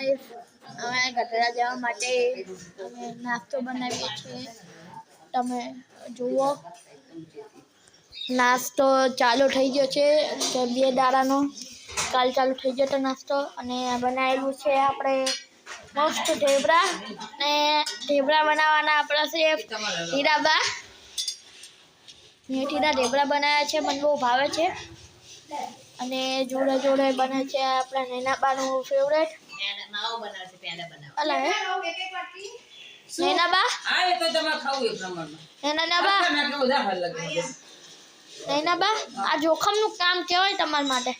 અમે ગઢડા જવા માટે અમે નાસ્તો બનાવ્યો છે તમે જુઓ. નાસ્તો ચાલુ થઈ ગયો છે. બે દાડાનો કાલ ચાલુ થઈ ગયો તો નાસ્તો. અને બનાવેલું છે આપણે મસ્ત ઢેબરા. ને ઢેબરા બનાવવાના આપણા શેફ હીરાબા. મેથીના ઢેબરા બનાવ્યા છે. મને બહુ ભાવે છે. અને જોડે જોડે બને છે આપણા નૈનાબાનું ફેવરેટ અલા જોખમ આ જોખમનું કામ કેવાય તમારા માટે.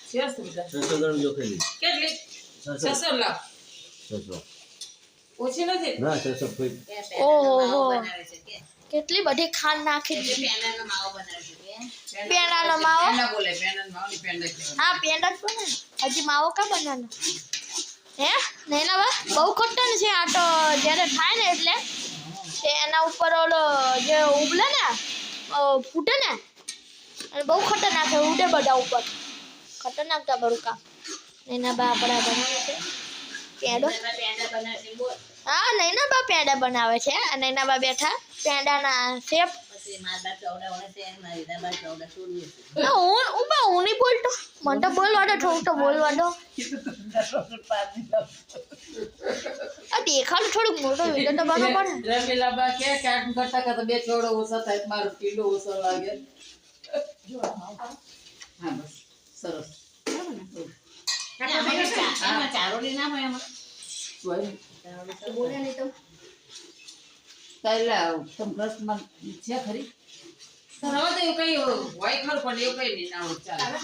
કેટલી? ના બધી ખાંડ નાખી દીધી. પેંડાનો માવો પેંડા નો માવો ની હા પેંડા જ બને હજી માવો કા બનાવવાનો? હે? નૈનાબા બહુ કટન છે આ તો જ્યારે થાય ને એટલે. એના ઉપર ઓલો જે ઉબલે ને ફૂટે ને અને બહુ ખતરનાક છે ઉડે બધા ઉપર. ખતરનાક તમારું કામ. નૈનાબા આપણા બનાવે છે. પેંડો. હા નૈનાબા પેંડા બનાવે છે અને નૈનાબા બેઠા પેંડાના શેપ. હું બા બોલતો મને તો બોલવા દો થોડું તો બોલવા દો આ દેખાડું થોડુંક મોટો વિડિયો તો બનાવવો પણ. રમીલા બા કે કાટ કરતા કરતા બે છોડો ઓછો થાય મારું કિલો ઓછો લાગે. હા બસ. સરસ. તારા તમ રસમાં છે ખરી? હવે તો એવું કઈ હોય ખરું પણ એવું કઈ નહીં ના હોય ચાલે.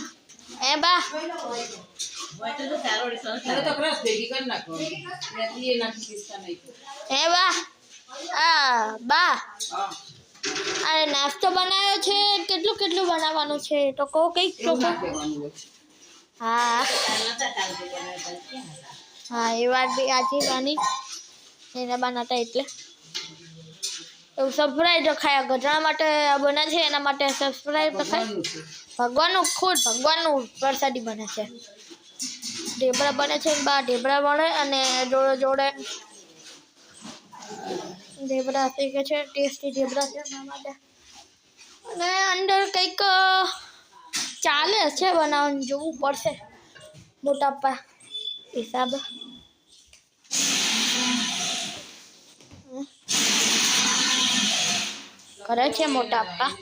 એ બા. એ બા. આ બા. અરે નાસ્તો બનાવ્યો છે કેટલું કેટલું બનાવવાનું છે તો કહો કંઈક તો હા. હા એ વાત બી આજે બની એના બનાતા એટલે. સબસ્ક્રાઈબ તો ખાયા. ગધડા માટે આ બને છે એના માટે સબસ્ક્રાઈબ રખાય ભગવાનનું ખુદ ભગવાનનું પ્રસાદી બને છે. ઢેબરા બને છે બા ઢેબરા બને અને જોડે જોડે ઢેબરા શીખે છે ટેસ્ટી ઢેબરા છે એના માટે. અને અંદર કંઈક ચાલે છે બનાવવાનું જોવું પડશે. મોટા પપ્પા હિસાબ. કરે છે મોટા પપ્પા?